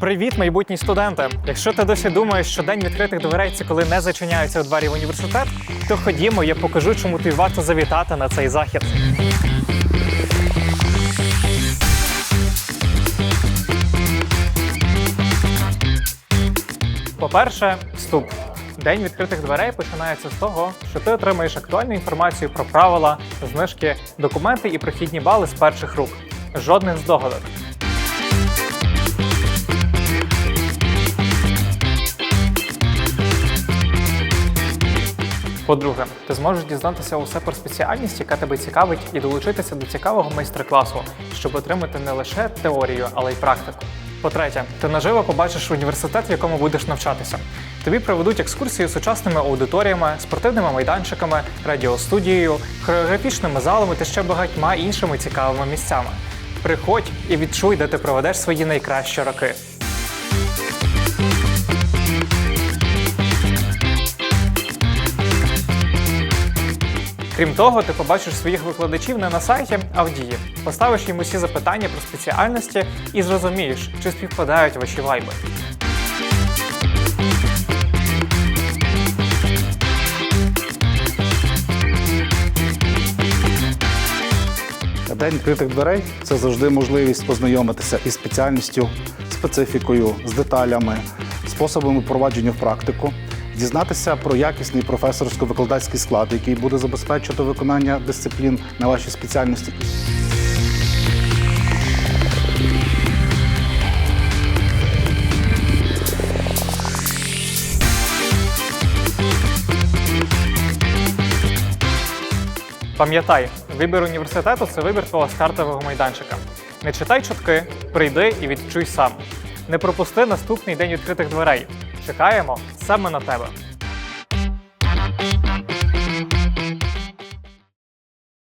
Привіт, майбутні студенти! Якщо ти досі думаєш, що день відкритих дверей це коли не зачиняються у двері в університет, то ходімо, я покажу, чому тобі варто завітати на цей захід. По-перше, вступ. День відкритих дверей починається з того, що ти отримаєш актуальну інформацію про правила, знижки, документи і прохідні бали з перших рук. Жодних здогадок. По-друге, ти зможеш дізнатися усе про спеціальність, яка тебе цікавить, і долучитися до цікавого майстер-класу, щоб отримати не лише теорію, але й практику. По-третє, ти наживо побачиш університет, в якому будеш навчатися. Тобі проведуть екскурсії сучасними аудиторіями, спортивними майданчиками, радіостудією, хореографічними залами та ще багатьма іншими цікавими місцями. Приходь і відчуй, де ти проведеш свої найкращі роки. Крім того, ти побачиш своїх викладачів не на сайті, а в дії. Поставиш їм усі запитання про спеціальності і зрозумієш, чи співпадають ваші вайби. День відкритих дверей це завжди можливість познайомитися із спеціальністю, специфікою, з деталями, способами впровадження в практику, дізнатися про якісний професорсько-викладацький склад, який буде забезпечувати виконання дисциплін на вашій спеціальності. Пам'ятай, вибір університету це вибір твого стартового майданчика. Не читай чутки, прийди і відчуй сам. Не пропусти наступний день відкритих дверей. Чекаємо саме на тебе.